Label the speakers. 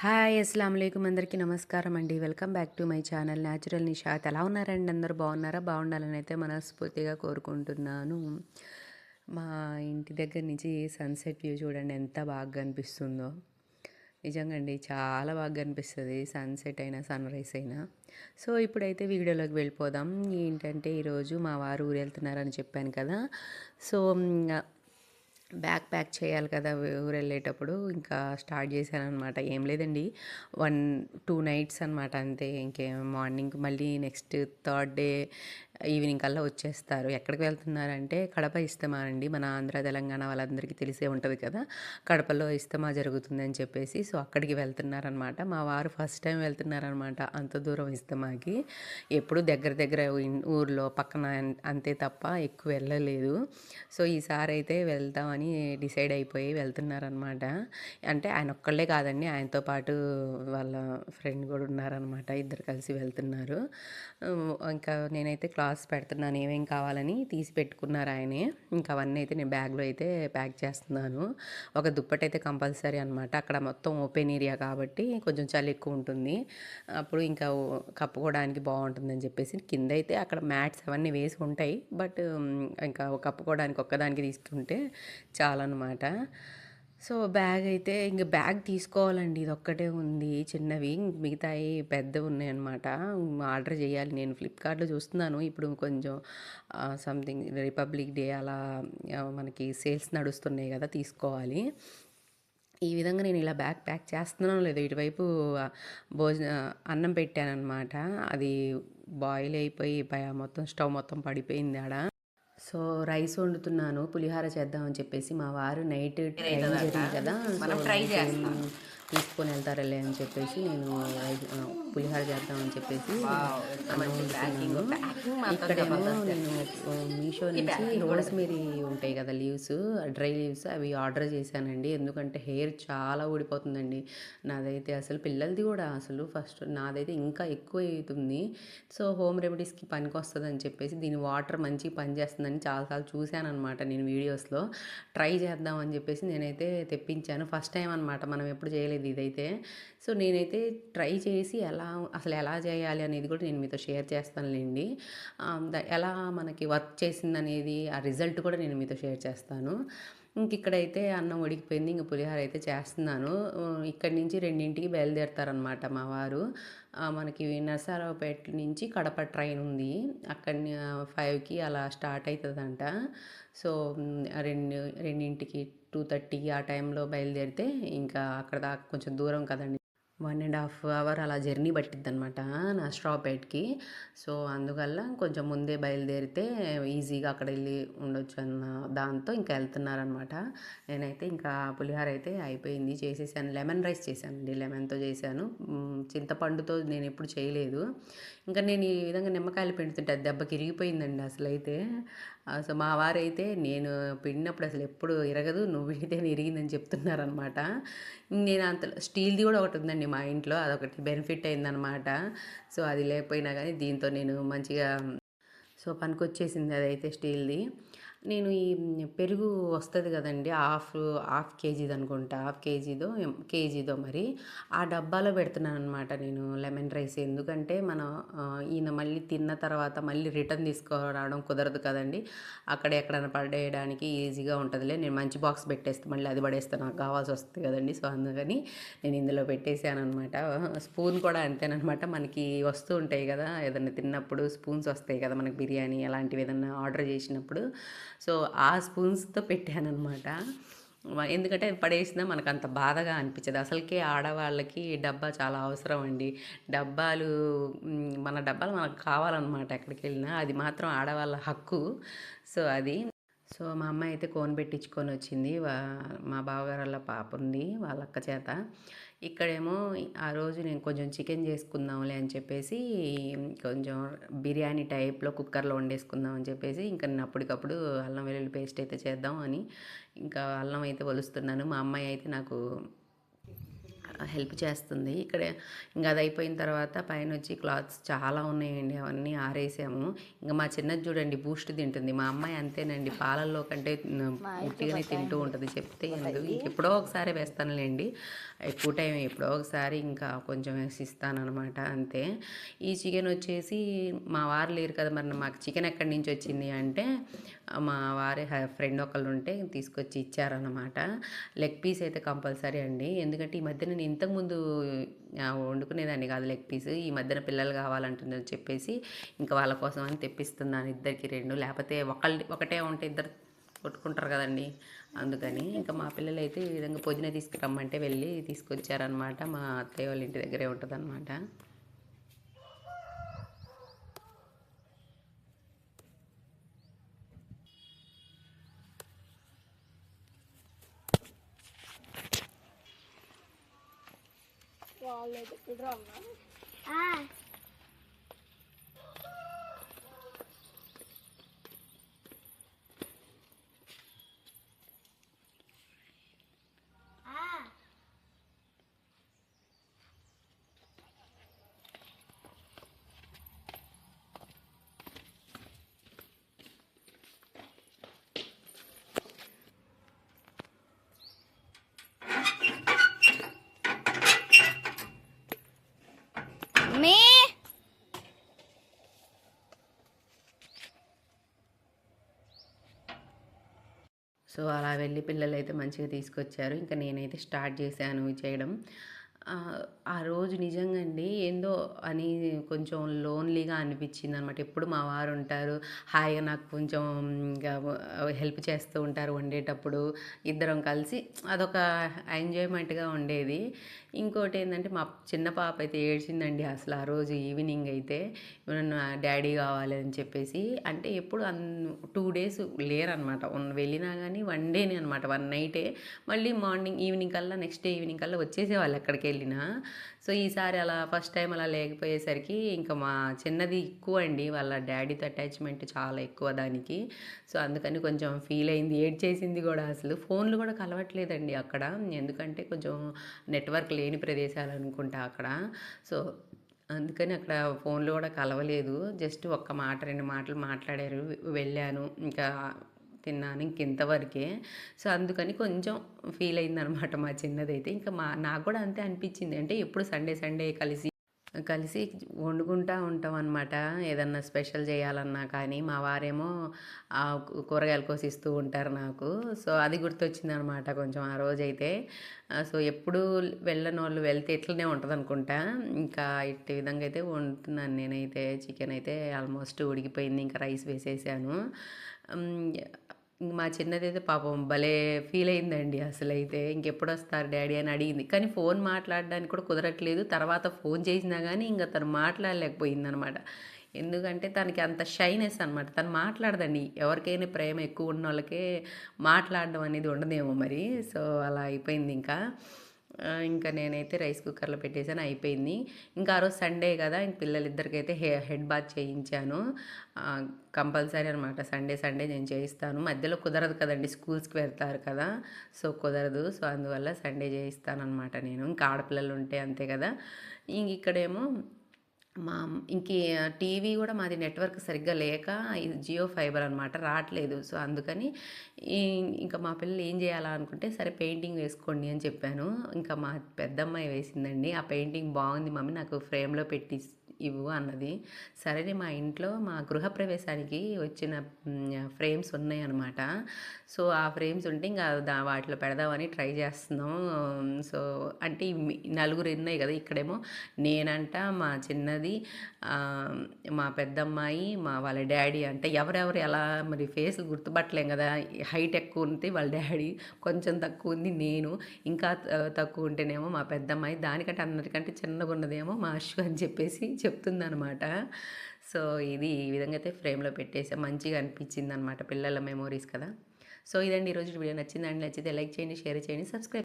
Speaker 1: Hi అస్సలం అయికం అందరికీ నమస్కారం అండి. Welcome back to my channel natural Nishat ఎలా ఉన్నారండి అందరూ? బాగున్నారా? బాగుండాలని అయితే మనస్ఫూర్తిగా కోరుకుంటున్నాను. మా ఇంటి దగ్గర నుంచి సన్సెట్ వ్యూ చూడండి ఎంత బాగా కనిపిస్తుందో. నిజంగా అండి చాలా బాగా కనిపిస్తుంది. సన్సెట్ అయినా సన్ రైజ్ అయినా. సో ఇప్పుడైతే వీడియోలోకి వెళ్ళిపోదాం. ఏంటంటే ఈరోజు మా వారు ఊరు వెళ్తున్నారని చెప్పాను కదా. సో బ్యాగ్ ప్యాక్ చేయాలి కదా ఊరు వెళ్ళేటప్పుడు ఇంకా స్టార్ట్ చేశాను అనమాట ఏం లేదండి. వన్ టూ నైట్స్ అనమాట అంతే. ఇంకేం మార్నింగ్ మళ్ళీ నెక్స్ట్ థర్డ్ డే ఈవినింగ్ కల్లా వచ్చేస్తారు. ఎక్కడికి వెళ్తున్నారంటే కడప ఇస్తమా అండి. మన ఆంధ్ర తెలంగాణ వాళ్ళందరికీ తెలిసే ఉంటుంది కదా. కడపలో ఇస్తమా జరుగుతుందని చెప్పేసి సో అక్కడికి వెళ్తున్నారనమాట మా వారు ఫస్ట్ టైం వెళ్తున్నారనమాట అంత దూరం ఇస్తమాకి. ఎప్పుడు దగ్గర దగ్గర ఊర్లో పక్కన అంతే తప్ప ఎక్కువ వెళ్ళలేదు. సో ఈసారి అయితే వెళ్తామని డిసైడ్ అయిపోయి వెళ్తున్నారనమాట అంటే ఆయన ఒక్కళ్ళే కాదండి ఆయనతో పాటు వాళ్ళ ఫ్రెండ్ కూడా ఉన్నారనమాట ఇద్దరు కలిసి వెళ్తున్నారు. ఇంకా నేనైతే క్లాస్ క్లాస్ పెడుతున్నాను. ఏమేం కావాలని తీసి పెట్టుకున్నారు ఆయనే. ఇంకా అవన్నీ అయితే నేను బ్యాగ్లో అయితే ప్యాక్ చేస్తున్నాను. ఒక దుప్పటి అయితే కంపల్సరీ అనమాట అక్కడ మొత్తం ఓపెన్ ఏరియా కాబట్టి కొంచెం చలి ఎక్కువ ఉంటుంది. అప్పుడు ఇంకా కప్పుకోవడానికి బాగుంటుందని చెప్పేసి కింద అయితే అక్కడ మ్యాట్స్ అవన్నీ వేసి ఉంటాయి. బట్ ఇంకా కప్పుకోవడానికి ఒక్కదానికి తీసుకుంటే చాలన్నమాట. సో బ్యాగ్ అయితే ఇంక బ్యాగ్ తీసుకోవాలండి. ఇది ఒక్కటే ఉంది. చిన్నవి మిగతాయి పెద్దవి ఉన్నాయన్నమాట. ఆర్డర్ చేయాలి. నేను ఫ్లిప్కార్ట్లో చూస్తున్నాను. ఇప్పుడు కొంచెం సంథింగ్ రిపబ్లిక్ డే అలా మనకి సేల్స్ నడుస్తున్నాయి కదా తీసుకోవాలి. ఈ విధంగా నేను ఇలా బ్యాగ్ ప్యాక్ చేస్తున్నాను లేదు ఇటువైపు భోజన అన్నం పెట్టానమాట అది బాయిల్ అయిపోయి మొత్తం స్టవ్ మొత్తం పడిపోయింది ఆడ. సో రైస్ వండుతున్నాను పులిహార చేద్దామని చెప్పేసి మా వారు నైట్ ట్రైన్ జరిగింది కదా మనం ట్రై చేస్తాం. తీసుకొని వెళ్తారలే అని చెప్పేసి నేను పులిహార చేద్దామని చెప్పేసి ఇక్కడేమో నేను మీషో నుంచి రోస్మేరీ ఉంటాయి కదా లీవ్స్ డ్రై లీవ్స్ అవి ఆర్డర్ చేశానండి. ఎందుకంటే హెయిర్ చాలా ఊడిపోతుందండి. నాదైతే అసలు పిల్లలది కూడా అసలు ఫస్ట్ నాదైతే ఇంకా ఎక్కువ అవుతుంది. సో హోమ్ రెమెడీస్కి పనికి వస్తుంది అని చెప్పేసి దీని వాటర్ మంచి పనిచేస్తుందని చాలాసార్లు చూశాను అనమాట నేను వీడియోస్లో. ట్రై చేద్దామని చెప్పేసి నేనైతే తెప్పించాను. ఫస్ట్ టైం అనమాట మనం ఎప్పుడు చేయలేదు ఇదైతే. సో నేనైతే ట్రై చేసి ఎలా అసలు ఎలా చేయాలి అనేది కూడా నేను మీతో షేర్ చేస్తానులేండి. ఎలా మనకి వర్క్ చేసింది అనేది ఆ రిజల్ట్ కూడా నేను మీతో షేర్ చేస్తాను. ఇంక ఇక్కడైతే అన్నం ఉడికిపోయింది ఇంక పులిహోర అయితే చేస్తున్నాను. ఇక్కడి నుంచి రెండింటికి బయలుదేరుతారనమాట మా వారు. మనకి నరసరావుపేట నుంచి కడప ట్రైన్ ఉంది. అక్కడి ఫైవ్కి అలా స్టార్ట్ అవుతుందంట సో రెండు రెండింటికి టూ థర్టీ ఆ టైంలో బయలుదేరితే ఇంకా అక్కడ దాకా కొంచెం దూరం కదండి. వన్ అండ్ హాఫ్ అవర్ అలా జర్నీ పట్టిద్ది అనమాట నా స్టాపేట్కి సో అందువల్ల కొంచెం ముందే బయలుదేరితే ఈజీగా అక్కడ వెళ్ళి ఉండొచ్చు అన్న దాంతో ఇంకా వెళ్తున్నారనమాట నేనైతే ఇంకా పులిహార అయితే అయిపోయింది చేసేసాను. లెమన్ రైస్ చేశానండి లెమన్తో చేశాను. చింతపండుతో నేను ఎప్పుడు చేయలేదు. ఇంకా నేను ఈ విధంగా నిమ్మకాయలు పిండుతుంటే దెబ్బకి ఇరిగిపోయిందండి అసలు అయితే సో మా వారైతే నేను పిండినప్పుడు అసలు ఎప్పుడు ఇరగదు నువ్వు విడితే ఇరిగిందని చెప్తున్నారనమాట. నేను అంత స్టీల్ది కూడా ఒకటి ఉందండి మా ఇంట్లో అదొకటి బెనిఫిట్ అయిందనమాట. సో అది లేకపోయినా కానీ దీంతో నేను మంచిగా సో పనికొచ్చేసింది అదైతే స్టీల్ది. నేను ఈ పెరుగు వస్తుంది కదండి హాఫ్ హాఫ్ కేజీది అనుకుంటా హాఫ్ కేజీదో కేజీదో మరి ఆ డబ్బాలో పెడుతున్నాను అనమాట నేను లెమన్ రైస్. ఎందుకంటే మనం ఈయన మళ్ళీ తిన్న తర్వాత మళ్ళీ రిటర్న్ తీసుకురావడం కుదరదు కదండి. అక్కడ ఎక్కడైనా పడేయడానికి ఈజీగా ఉంటుందిలే. నేను మంచి బాక్స్ పెట్టేస్తే మళ్ళీ అది పడేస్తే నాకు కావాల్సి వస్తుంది కదండి. సో అందుకని నేను ఇందులో పెట్టేశాను అనమాట స్పూన్ కూడా అంతేనమాట మనకి వస్తూ ఉంటాయి కదా ఏదైనా తిన్నప్పుడు స్పూన్స్ వస్తాయి కదా మనకి బిర్యానీ అలాంటివి ఏదైనా ఆర్డర్ చేసినప్పుడు. సో ఆ స్పూన్స్తో పెట్టానమాట ఎందుకంటే పడేసినా మనకు అంత బాధగా అనిపించదు. అసలుకే ఆడవాళ్ళకి డబ్బా చాలా అవసరం అండి. డబ్బాలు మన డబ్బాలు మనకు కావాలన్నమాట ఎక్కడికి వెళ్ళినా అది మాత్రం ఆడవాళ్ళ హక్కు. సో అది సో మా అమ్మాయి అయితే కోన్ పెట్టించుకొని వచ్చింది. మా బావగారు వాళ్ళ పాప ఉంది వాళ్ళ అక్క చేత. ఇక్కడేమో ఆ రోజు నేను కొంచెం చికెన్ చేసుకుందాంలే అని చెప్పేసి కొంచెం బిర్యానీ టైప్లో కుక్కర్లో వండేసుకుందాం అని చెప్పేసి ఇంకా నేను అప్పటికప్పుడు అల్లం వెల్లుల్లి పేస్ట్ అయితే చేద్దాం అని ఇంకా అల్లం అయితే వలుస్తున్నాను మా అమ్మాయి అయితే నాకు హెల్ప్ చేస్తుంది. ఇక్కడ ఇంకా అది అయిపోయిన తర్వాత పైన వచ్చి క్లాత్స్ చాలా ఉన్నాయండి. అవన్నీ ఆరేసాము. ఇంకా మా చిన్నది చూడండి బూస్ట్ తింటుంది. మా అమ్మాయి అంతేనండి. పాలల్లో కంటే ఉట్టిగానే తింటూ ఉంటుంది. చెప్తే ఎందుకు ఎప్పుడో ఒకసారి వేస్తానులేండి. ఎక్కువ టైం ఎప్పుడో ఒకసారి ఇంకా కొంచెం వేసిస్తానమాట అంతే. ఈ చికెన్ వచ్చేసి మా వారు లేరు కదా మరి మాకు చికెన్ ఎక్కడి నుంచి వచ్చింది అంటే మా వారి ఫ్రెండ్ ఒకళ్ళు ఉంటే తీసుకొచ్చి ఇచ్చారనమాట. లెగ్ పీస్ అయితే కంపల్సరీ అండి. ఎందుకంటే ఈ మధ్య నేను ఇంతకుముందు వండుకునేదాన్ని కాదు లెగ్ పీస్. ఈ మధ్యన పిల్లలు కావాలంటుందని చెప్పేసి ఇంకా వాళ్ళ కోసం అని తెప్పిస్తున్నాను ఇద్దరికి రెండు. లేకపోతే ఒకళ్ళు ఒకటే ఉంటే ఇద్దరు కొట్టుకుంటారు కదండి. అందుకని ఇంకా మా పిల్లలు అయితే ఈ విధంగా పొద్దున తీసుకురమ్మంటే వెళ్ళి తీసుకొచ్చారనమాట మా అత్తయ్య వాళ్ళ ఇంటి దగ్గరే ఉంటుంది అనమాట
Speaker 2: వాళ్ళైతే ఉన్నా రమ్మా మీ
Speaker 1: సో అలా వెళ్ళి పిల్లలు అయితే మంచిగా తీసుకొచ్చారు. ఇంకా నేనైతే స్టార్ట్ చేశాను చేయడం. ఆ, రోజు నిజంగా అండి ఏందో అని కొంచెం లోన్లీగా అనిపించింది అనమాట ఎప్పుడు మా వారు ఉంటారు హాయిగా నాకు కొంచెం ఇంకా హెల్ప్ చేస్తూ ఉంటారు వండేటప్పుడు ఇద్దరం కలిసి. అదొక ఎంజాయ్మెంట్గా ఉండేది. ఇంకోటి ఏంటంటే మా చిన్న పాప అయితే ఏడ్చిందండి అసలు ఆ రోజు ఈవినింగ్ అయితే. నన్ను డాడీ కావాలి అని చెప్పేసి. అంటే ఎప్పుడు అన్ టూ డేస్ లేరనమాట వెళ్ళినా కానీ వన్ డేనే అనమాట వన్ నైటే. మళ్ళీ మార్నింగ్ ఈవినింగ్ కల్లా నెక్స్ట్ డే ఈవినింగ్ కల్లా వచ్చేసేవాళ్ళు అక్కడికి వెళ్ళినా. సో ఈసారి అలా ఫస్ట్ టైం అలా లేకపోయేసరికి ఇంకా మా చిన్నది ఎక్కువ అండి. వాళ్ళ డాడీతో అటాచ్మెంట్ చాలా ఎక్కువ దానికి. సో అందుకని కొంచెం ఫీల్ అయింది. ఏడ్ చేసింది కూడా అసలు. ఫోన్లు కూడా కలవట్లేదండి అక్కడ. ఎందుకంటే కొంచెం నెట్వర్క్ లేని ప్రదేశాలు అనుకుంటా అక్కడ. సో అందుకని అక్కడ ఫోన్లో కూడా కలవలేదు. జస్ట్ ఒక్క మాట రెండు మాటలు మాట్లాడారు. వెళ్ళాను. ఇంకా తిన్నాను ఇంకెంతవరకే. సో అందుకని కొంచెం ఫీల్ అయిందనమాట మా చిన్నదైతే. ఇంకా మా నాకు కూడా అంతే అనిపించింది. అంటే ఎప్పుడు సండే సండే కలిసి కలిసి వండుకుంటూ ఉంటాం అనమాట ఏదన్నా స్పెషల్ చేయాలన్నా కానీ మా వారేమో కూరగాయలు కోసిస్తూ ఉంటారు నాకు. సో అది గుర్తొచ్చింది అనమాట కొంచెం ఆ రోజైతే. సో ఎప్పుడు వెళ్ళని వాళ్ళు వెళ్తే ఇట్లనే ఉంటుంది అనుకుంటా ఇంకా ఇట్టి విధంగా అయితే వండుతున్నాను నేనైతే. చికెన్ అయితే ఆల్మోస్ట్ ఉడికిపోయింది. ఇంకా రైస్ వేసేసాను. ఇంక మా చిన్నదైతే పాపం భలే ఫీల్ అయిందండి అసలు అయితే ఇంకెప్పుడు వస్తారు డాడీ అని అడిగింది. కానీ ఫోన్ మాట్లాడడానికి కూడా కుదరట్లేదు. తర్వాత ఫోన్ చేసినా కానీ ఇంకా తను మాట్లాడలేకపోయింది అనమాట ఎందుకంటే తనకి అంత షైనెస్ అనమాట. తను మాట్లాడదండి. ఎవరికైనా ప్రేమ ఎక్కువ ఉన్న వాళ్ళకే మాట్లాడడం అనేది ఉండదేమో మరి. సో అలా అయిపోయింది ఇంకా. ఇంకా నేనైతే రైస్ కుక్కర్లో పెట్టేసాను అయిపోయింది. ఇంకా ఆ రోజు సండే కదా ఇంక పిల్లలిద్దరికైతే హె హెడ్ బాత్ చేయించాను. కంపల్సరీ అనమాట సండే సండే నేను చేయిస్తాను. మధ్యలో కుదరదు కదండి స్కూల్స్కి వెళ్తారు కదా సో కుదరదు. సో అందువల్ల సండే చేయిస్తాను అనమాట నేను. ఇంకా ఆడపిల్లలు ఉంటే అంతే కదా. ఇంక ఇక్కడేమో మా ఇంక టీవీ కూడా మాది నెట్వర్క్ సరిగ్గా లేక ఇది జియో ఫైబర్ అనమాట రావట్లేదు. సో అందుకని ఇంకా మా పిల్లలు ఏం చేయాలా అనుకుంటే సరే పెయింటింగ్ వేసుకోండి అని చెప్పాను. ఇంకా మా పెద్దమ్మాయి వేసిందండి. ఆ పెయింటింగ్ బాగుంది మమ్మీ నాకు ఫ్రేమ్లో పెట్టి ఇవ్వు అన్నది. సరే మా ఇంట్లో మా గృహప్రవేశానికి వచ్చిన ఫ్రేమ్స్ ఉన్నాయి అనమాట సో ఆ ఫ్రేమ్స్ ఉంటే ఇంకా దా వాటిలో పెడదామని ట్రై చేస్తున్నాం. సో అంటే నలుగురు ఉన్నాయి కదా ఇక్కడేమో. నేనంట మా చిన్నది మా పెద్దమ్మాయి మా వాళ్ళ డాడీ అంటే ఎవరెవరు ఎలా మరి ఫేస్ గుర్తుపట్టలేం కదా. హైట్ ఎక్కువ ఉంటే వాళ్ళ డాడీ కొంచెం తక్కువ ఉంది నేను. ఇంకా తక్కువ ఉంటేనేమో మా పెద్దమ్మాయి దానికంటే అందరికంటే చిన్నగా ఉన్నదేమో మా అశ్వ అని చెప్పేసి చెప్తుందనమాట సో ఇది ఈ విధంగా అయితే ఫ్రేమ్లో పెట్టేసా. మంచిగా అనిపించింది అనమాట పిల్లల మెమోరీస్ కదా. సో ఇదండి ఈరోజు వీడియో నచ్చిందండి నచ్చితే లైక్ చేయండి షేర్ చేయండి సబ్స్క్రైబ్